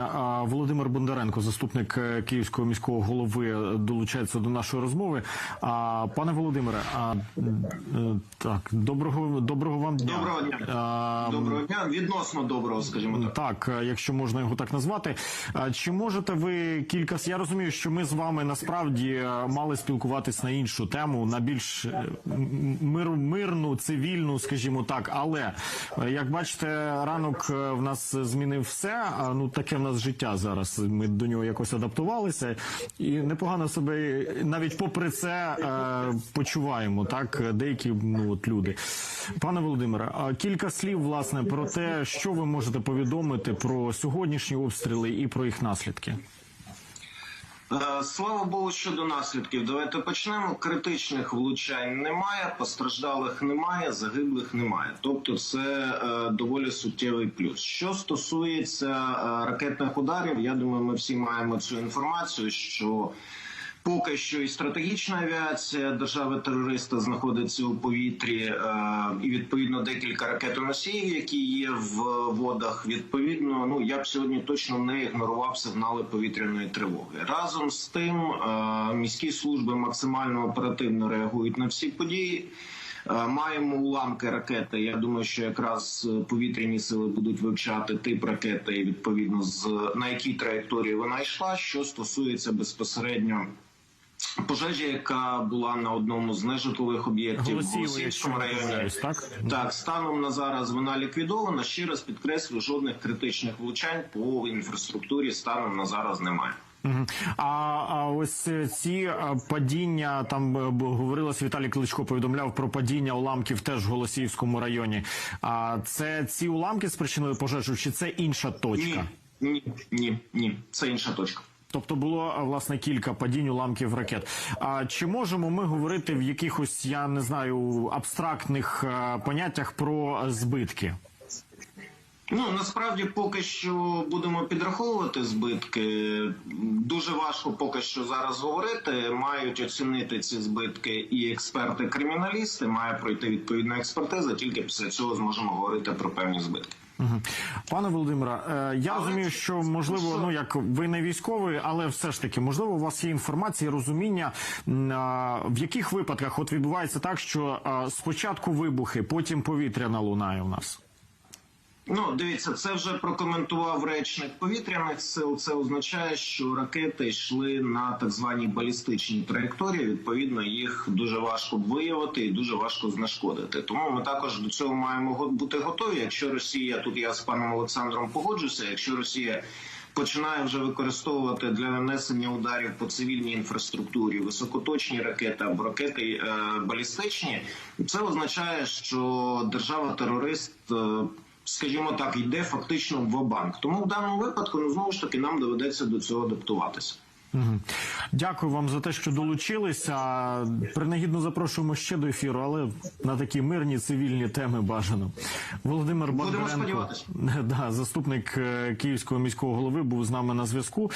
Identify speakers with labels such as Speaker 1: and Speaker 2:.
Speaker 1: А Володимир Бондаренко, заступник е, київського міського голови, е, долучається до нашої розмови. А пане Володимире, а е, так, доброго доброго вам дня.
Speaker 2: Доброго дня.
Speaker 1: А,
Speaker 2: Доброго дня. Відносно доброго, скажімо так.
Speaker 1: Так, якщо можна його так назвати. А Чи можете ви кілька Я розумію, що ми з вами насправді мали спілкуватись на іншу тему, на більш мир, мирну, цивільну, скажімо так. Але як бачите, ранок в нас змінив все. А ну таке в нас життя зараз. Ми до нього якось адаптувалися, і непогано себе навіть попри це е, почуваємо. Так, деякі ну от люди. Пане Володимире, кілька слів власне про те, що ви можете повідомити про сьогоднішні обстріли і про їх наслідки.
Speaker 2: Е, Слава Богу, щодо наслідків. Давайте почнемо. Критичних влучань немає, постраждалих немає, загиблих немає. Тобто, це е, доволі суттєвий плюс. Що стосується е, ракетних ударів, я думаю, ми всі маємо цю інформацію, що. Поки що і стратегічна авіація держави-терориста знаходиться у повітрі, е, і відповідно декілька ракетоносіїв, які є в водах. Відповідно, ну я б сьогодні точно не ігнорував сигнали повітряної тривоги. Разом з тим, е, міські служби максимально оперативно реагують на всі події. Е, Маємо уламки ракети. Я думаю, що якраз повітряні сили будуть вивчати тип ракети відповідно з на якій траєкторії вона йшла. Що стосується безпосередньо пожежі, яка була на одному з нежитлових об'єктів в
Speaker 1: Голосіїв,
Speaker 2: Голосіївському районі.
Speaker 1: так?
Speaker 2: Так, станом на зараз вона ліквідована. Ще раз підкреслю, жодних критичних влучань по інфраструктурі станом на зараз немає.
Speaker 1: А, а ось е, ці е, падіння там е, говорилось, Віталій Кличко повідомляв про падіння уламків теж в Голосіївському районі. А це ці уламки спричинили пожежу, чи це інша точка?
Speaker 2: Ні, ні, ні, ні. Це інша точка.
Speaker 1: Тобто було власне кілька падінь уламків ракет. А чи можемо ми говорити в якихось, я не знаю, абстрактних е, поняттях про збитки?
Speaker 2: Ну насправді поки що будемо підраховувати збитки. Дуже важко поки що зараз говорити. Мають оцінити ці збитки і експерти-криміналісти. Має пройти відповідна експертиза. Тільки після цього зможемо говорити про певні збитки.
Speaker 1: Пане Володимире, е, я розумію, що можливо, ну як ви не військовий, але все ж таки, можливо, у вас є інформація, розуміння, м, в яких випадках от відбувається так, що спочатку вибухи, потім повітряна лунає у нас.
Speaker 2: Ну, дивіться, це вже прокоментував речник повітряних сил. Це означає, що ракети йшли на так званій балістичній траєкторії. Відповідно, їх дуже важко виявити і дуже важко знешкодити. Тому ми також до цього маємо бути готові. Якщо Росія тут я з паном Олександром погоджуся, якщо Росія. Починає вже використовувати для нанесення ударів по цивільній інфраструктурі високоточні ракети або ракети е, балістичні. Це означає, що держава-терорист е, скажімо так, йде фактично в банк. Тому в даному випадку ну знову ж таки нам доведеться до цього адаптуватися.
Speaker 1: Угу. Дякую вам за те, що долучилися. Принагідно запрошуємо ще до ефіру, але на такі мирні цивільні теми бажано. Володимир Бондаренко, да, заступник е, Київського міського голови, був з нами на зв'язку.